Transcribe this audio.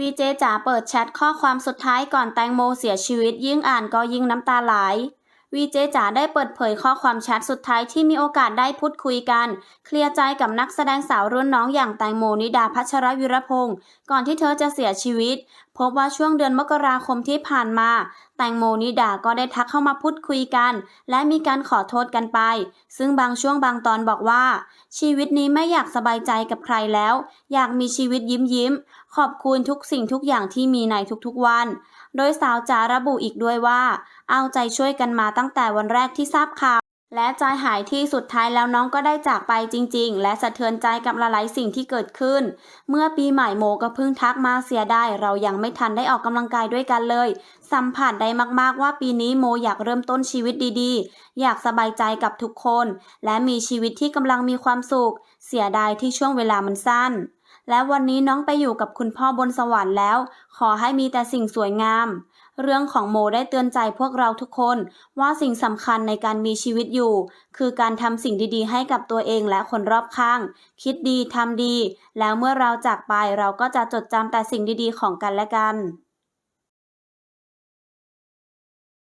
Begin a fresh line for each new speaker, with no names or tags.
วีเจจ๋าเปิดแชทข้อความสุดท้ายก่อนแตงโมเสียชีวิตยิ่งอ่านก็ยิ่งน้ำตาไหลวีเจจ๋าได้เปิดเผยข้อความแชทสุดท้ายที่มีโอกาสได้พูดคุยกัน เคลียร์ใจกับนักแสดงสาวรุ่นน้องอย่างแตงโมนิดาพัชรวิรพงศ์ก่อนที่เธอจะเสียชีวิต พบว่าช่วงเดือนมกราคมที่ผ่านมา แตงโมนิดาก็ได้ทักเข้ามาพูดคุยกัน และมีการขอโทษกันไป ซึ่งบางช่วงบางตอนบอกว่า ชีวิตนี้ไม่อยากสบายใจกับใครแล้ว อยากมีชีวิตยิ้มยิ้ม ขอบคุณทุกสิ่งทุกอย่างที่มีในทุกๆวัน โดยสาวจ๋าระบุอีกด้วยว่า เอาใจช่วยกันมาตั้งแต่วันแรกที่ทราบข่าว และใจหายที่สุดท้ายแล้วน้องก็ได้จากไปจริง ๆ และสะเทือนใจกับหลายๆสิ่งที่เกิดขึ้น เมื่อปีใหม่โมก็เพิ่งทักมาเสียได้ เรายังไม่ทันได้ออกกำลังกายด้วยกันเลย สัมผัสได้มากๆว่าปีนี้โมอยากเริ่มต้นชีวิตดีๆ อยากสบายใจกับทุกคน และมีชีวิตที่กำลังมีความสุข เสียดายที่ช่วงเวลามันสั้นและวันนี้น้องไปอยู่กับคุณพ่อบนสวรรค์แล้ว ขอให้มีแต่สิ่งสวยงาม เรื่องของโมได้เตือนใจพวกเราทุกคนว่าสิ่งสำคัญในการมีชีวิตอยู่ คือการทำสิ่งดีๆ ให้กับตัวเองและคนรอบข้าง คิดดีทำดี แล้วเมื่อเราจากไปเราก็จะจดจำแต่สิ่งดีๆ ของกันและกัน